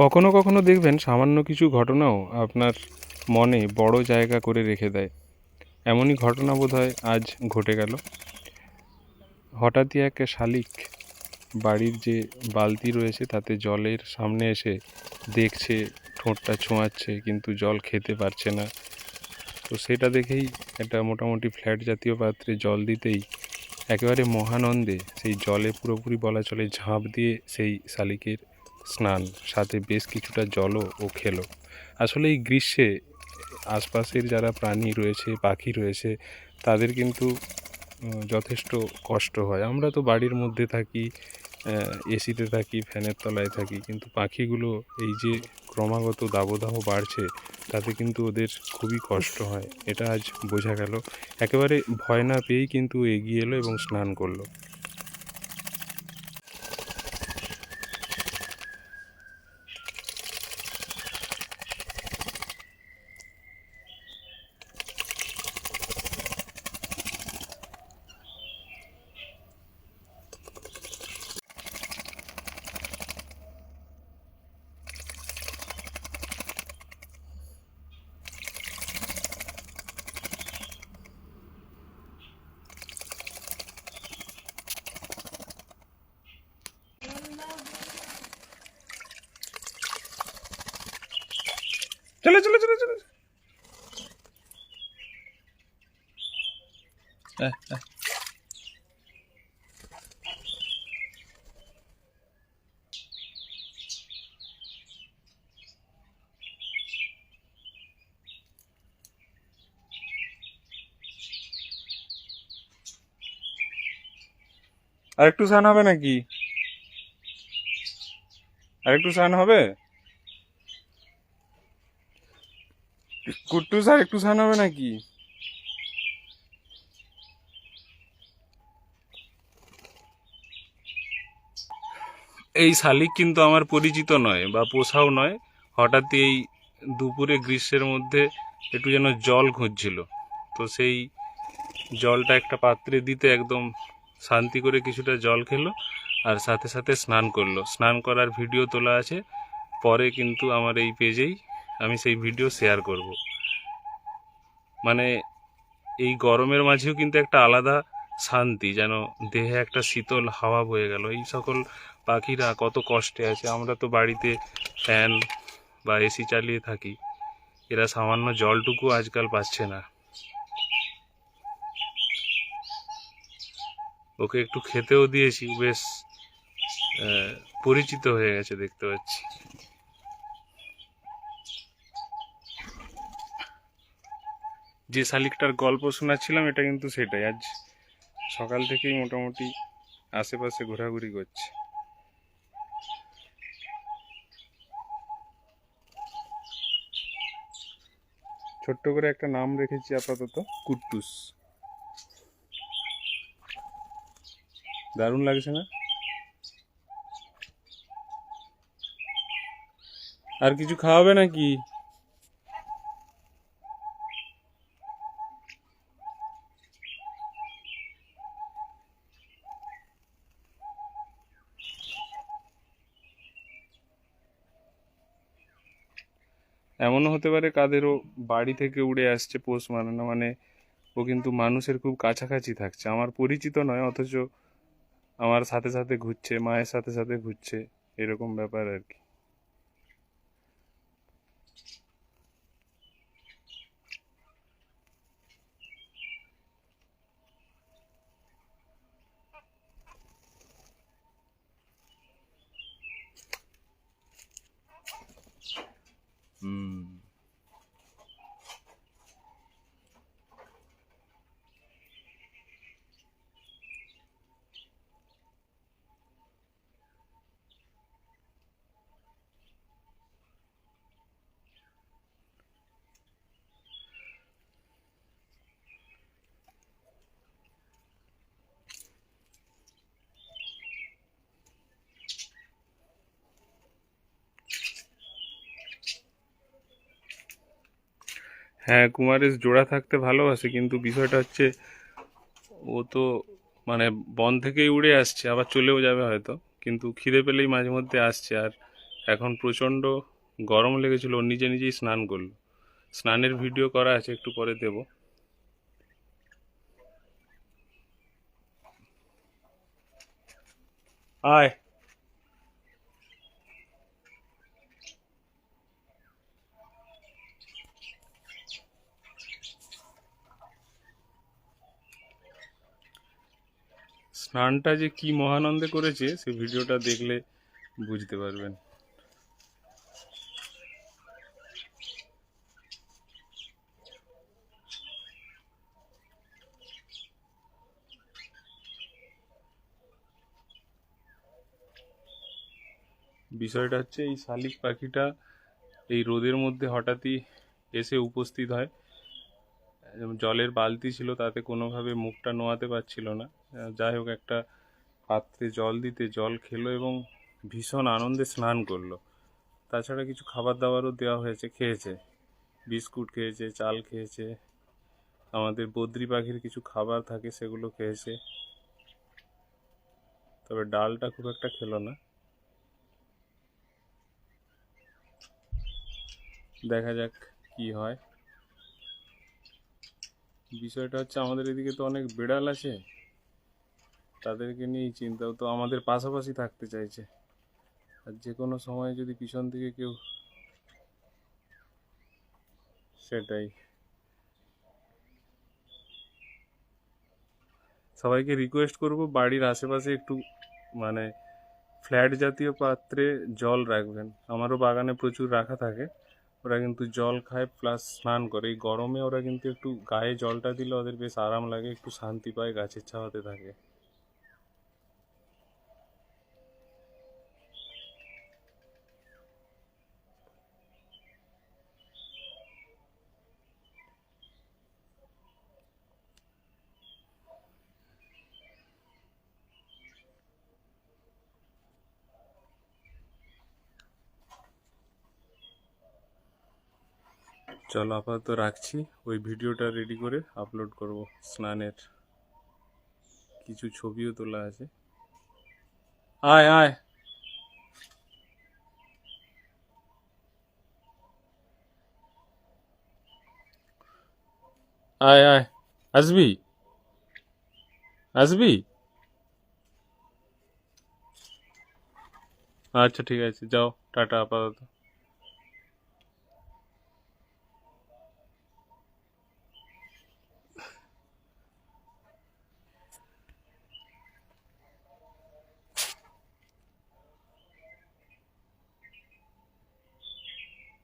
কখনো কখনো দেখবেন সামান্য কিছু ঘটনাও আপনার মনে বড় জায়গা করে রেখে দেয়। এমনই ঘটনা বোধহয় আজ ঘটে গেল। হঠাৎই এক শালিক বাড়ির যে বালতি রয়েছে, তাতে জলের সামনে এসে দেখছে, ঠোঁটটা ছোঁয়াচ্ছে, কিন্তু জল খেতে পারছে না। তো সেটা দেখেই একটা মোটামুটি ফ্ল্যাট জাতীয় পাত্রে জল দিতেই একেবারে মহানন্দে সেই জলে পুরোপুরি বলা চলে ঝাঁপ দিয়ে সেই শালিকের স্নান, সাথে বেশ কিছুটা জলও ও খেলো। আসলে এই গ্রীষ্মে আশপাশের যারা প্রাণী রয়েছে, পাখি রয়েছে, তাদের কিন্তু যথেষ্ট কষ্ট হয়। আমরা তো বাড়ির মধ্যে থাকি এসিতে থাকি, ফ্যানের তলায় থাকি, কিন্তু পাখিগুলো এই যে ক্রমাগত দাবদাহ বাড়ছে, তাতে কিন্তু ওদের খুবই কষ্ট হয়। এটা আজ বোঝা গেল। একেবারে ভয় না পেয়েই কিন্তু এগিয়ে এলো এবং স্নান করল। চলো চলো চলো চলো। আর একটু স্নান হবে নাকি? আর একটু স্নান হবে? কুট্টুস আর একটু স্নান হবে নাকি? এই শালিক কিন্তু আমার পরিচিত নয় বা পোষাও নয়। হঠাৎই এই দুপুরে গ্রীষ্মের মধ্যে একটু যেন জল খুঁজছিল। তো সেই জলটা একটা পাত্রে দিতে একদম শান্তি করে কিছুটা জল খেলো আর সাথে সাথে স্নান করল। স্নান করার ভিডিও তোলা আছে। পরে কিন্তু আমার এই পেজেই আমি সেই ভিডিও শেয়ার করব। মানে এই গরমের মাঝেও কিন্তু একটা আলাদা শান্তি, যেন দেহে একটা শীতল হাওয়া বয়ে গেল। এই সকল পাখিরা কত কষ্টে আছে। আমরা তো বাড়িতে ফ্যান বা এসি চালিয়ে থাকি। এরা সামান্য জলটুকু আজকাল পাচ্ছে না। ওকে একটু খেতেও দিয়েছি, বেশ পরিচিত হয়ে গেছে দেখতে পাচ্ছি। যে শালিকটার গল্প শোনাচ্ছিলাম, এটা কিন্তু সেটাই। আজ সকাল থেকেই মোটামুটি আশেপাশে ঘোরাঘুরি করছে। ছোট্ট করে একটা নাম রেখেছি আপাতত, কুট্টুস। দারুণ লাগছে না? আর কিছু খাওয়াবে নাকি? এমনও হতে পারে কাদেরও বাড়ি থেকে উড়ে আসছে পোষ মানানো মানে ও কিন্তু মানুষের খুব কাছাকাছি থাকছে। আমার পরিচিত নয়, অথচ আমার সাথে সাথে ঘুরছে, মায়ের সাথে সাথে ঘুরছে, এরকম ব্যাপার আর কি। うん হ্যাঁ কুমারেশ জোড়া থাকতে ভালোবাসে, কিন্তু বিষয়টা হচ্ছে ও তো মানে বন থেকেই উড়ে আসছে, আবার চলেও যাবে হয়তো, কিন্তু খিদে পেলেই মাঝে মধ্যে আসছে। আর এখন প্রচণ্ড গরম লেগেছিল, ও নিজে নিজেই স্নান করল। স্নানের ভিডিও করা আছে, একটু পরে দেব। আয়। স্নানটা যে কি মহানন্দে করেছে, সে ভিডিওটা দেখলে বুঝতে পারবেন। বিষয়টা হচ্ছে, এই শালিক পাখিটা এই রোদের মধ্যে হঠাৎই এসে উপস্থিত হয়। জলের বালতি ছিল, তাতে কোনোভাবে মুখটা নোয়াতে পারছিল না। যাই হোক, একটা পাত্রে জল দিতে জল খেলো এবং ভীষণ আনন্দে স্নান করল। তাছাড়া কিছু খাবার দাবারও দেওয়া হয়েছে, খেয়েছে। বিস্কুট খেয়েছে, চাল খেয়েছে। আমাদের বদ্রি পাখির কিছু খাবার থাকে, সেগুলো খেয়েছে। তবে ডালটা খুব একটা খেলো না। দেখা যাক কি হয়। বিষয়টা হচ্ছে, আমাদের এদিকে তো অনেক বিড়াল আছে। তাদেরকে নিয়েই চিন্তা। তো আমাদের পাশাপাশি থাকতে চাইছে। আর যে কোনো সময় যদি পিছন থেকে কেউ সেটাই। সবাইকে রিকোয়েস্ট করব, বাড়ির আশেপাশে একটু মানে ফ্ল্যাট জাতীয় পাত্রে জল রাখবেন। আমারও বাগানে প্রচুর রাখা থাকে। ওরা কিন্তু জল খায় প্লাস স্নান করে। এই গরমে ওরা কিন্তু একটু গায়ে জলটা দিলে ওদের বেশ আরাম লাগে, একটু শান্তি পায়, গাছের ছাওয়াতে থাকে। চলো আপাতত রাখছি। ওই ভিডিওটা রেডি করে আপলোড করব স্নানের। কিছু ছবিও তোলা আছে। আয় আয়। আয় আয়। আসবি? আসবি? আচ্ছা ঠিক আছে। যাও, টাটা, আপাতত।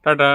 টাটা